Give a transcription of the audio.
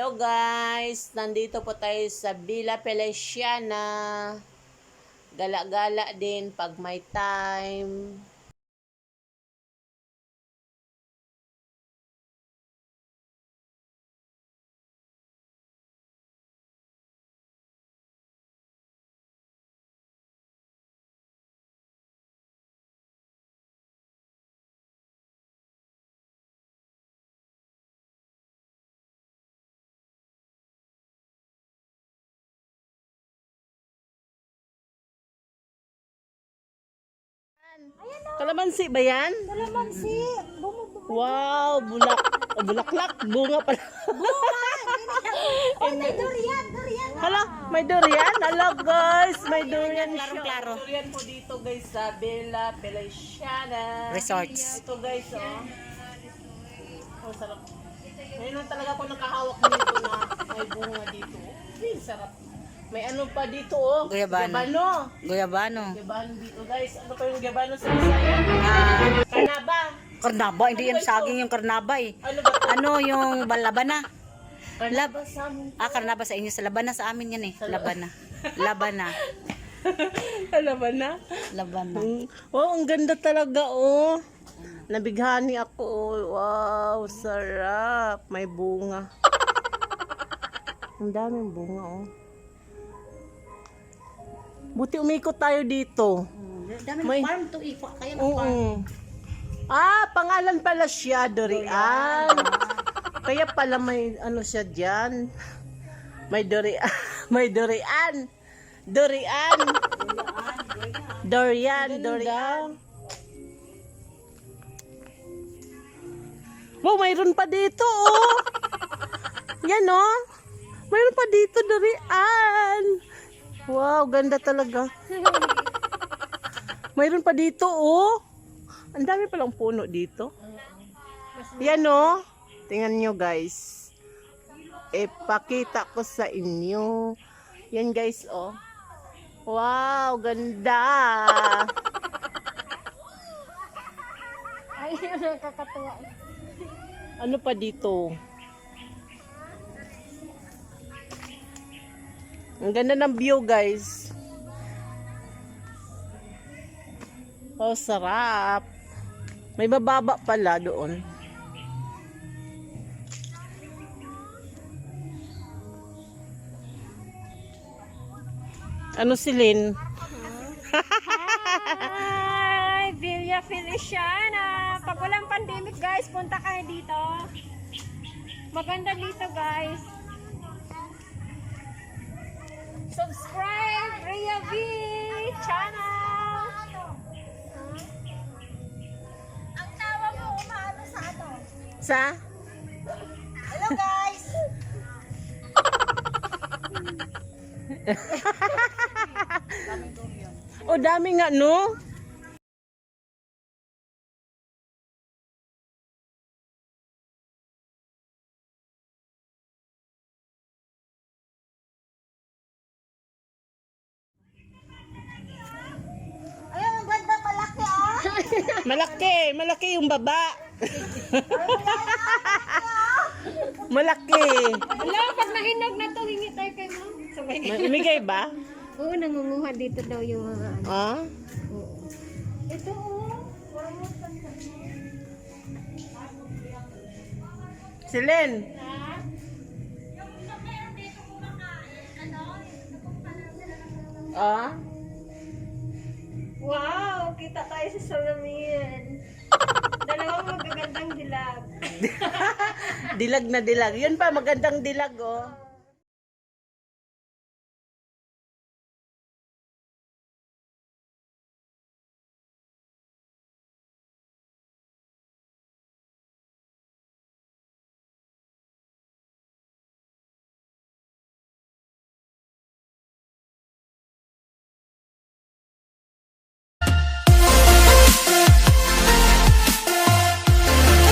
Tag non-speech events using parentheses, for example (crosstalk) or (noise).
Hello guys! Nandito po tayo sa Villa Feliciana. Gala-gala din pag may time. Kalamansi ba yan? Kalamansi. Wow! Bulak, oh, bulaklak. Bunga pala. Oh, may durian, durian. Hala, may durian. Hala guys, may durian siya. Klaro-klaro. Durian po dito guys sa Villa Feliciana. Resorts. Ito guys, oh. Oh, sarap. Ngayon lang talaga ako nakahawak nito na may bunga dito. Oh, Ay, sarap. May ano pa dito, oh. Guyabano. Guyabano. Guyabano. Guyabano dito, guys. Ano pa yung guyabano sa Bisaya? Ah, Kanaba. karnaba. Hindi yan saging yung karnaba eh. Ano ba? Ano yung balabana? Kanaba sa amin. Ah, karnaba sa inyo. Sa labana sa amin yan eh. Labana. Labana. (laughs) Ano ba na? Labana. Mm. Oh, ang ganda talaga, oh. Nabighani ako, oh. Wow, sarap. May bunga. Ang daming bunga, oh. Buti umikot tayo dito. Dami May- farm to eh. Kaya Oo. Ah, pangalan pala siya, Dorian. Kaya pala may ano siya diyan. May Dorian. (laughs) May Dorian. Dorian. Dorian, Dorian. Wow, mayroon pa dito, oh. Yan, oh. Mayroon pa dito, Dorian. Wow, ganda talaga. (laughs) Mayroon pa dito, oh. Ang dami palang puno dito. Yan, oh. Tingnan nyo, guys. Ipakita ko sa inyo. Yan, guys, oh. Wow, ganda. Ay, (laughs) nakakatuwa. Ano pa dito? Ang ganda ng view, guys. Oh, sarap. May bababa pala doon. Ano si Lynn? Hi, Villa Feliciana. Pag walang pandemic, guys, punta kayo dito. Maganda dito, guys. Subscribe, Rhea V channel. Ang tawa mo umaano sa ano? Sa? Hello, guys. (laughs) O, dami nga, no? Malaki, malaki yung baba. malaki. Hello, pag nahinog na to, hingi tayo kay ma'am. Sabay. Mamigay ba? Oo, nangunguha dito daw yung mga ano. Ah? Oo. Ito, oh. Si Len. Ah? Wow, kita tayo sa salamin. (laughs) Dalawang magagandang dilag. (laughs) Dilag na dilag. Yun pa, magandang dilag, oh.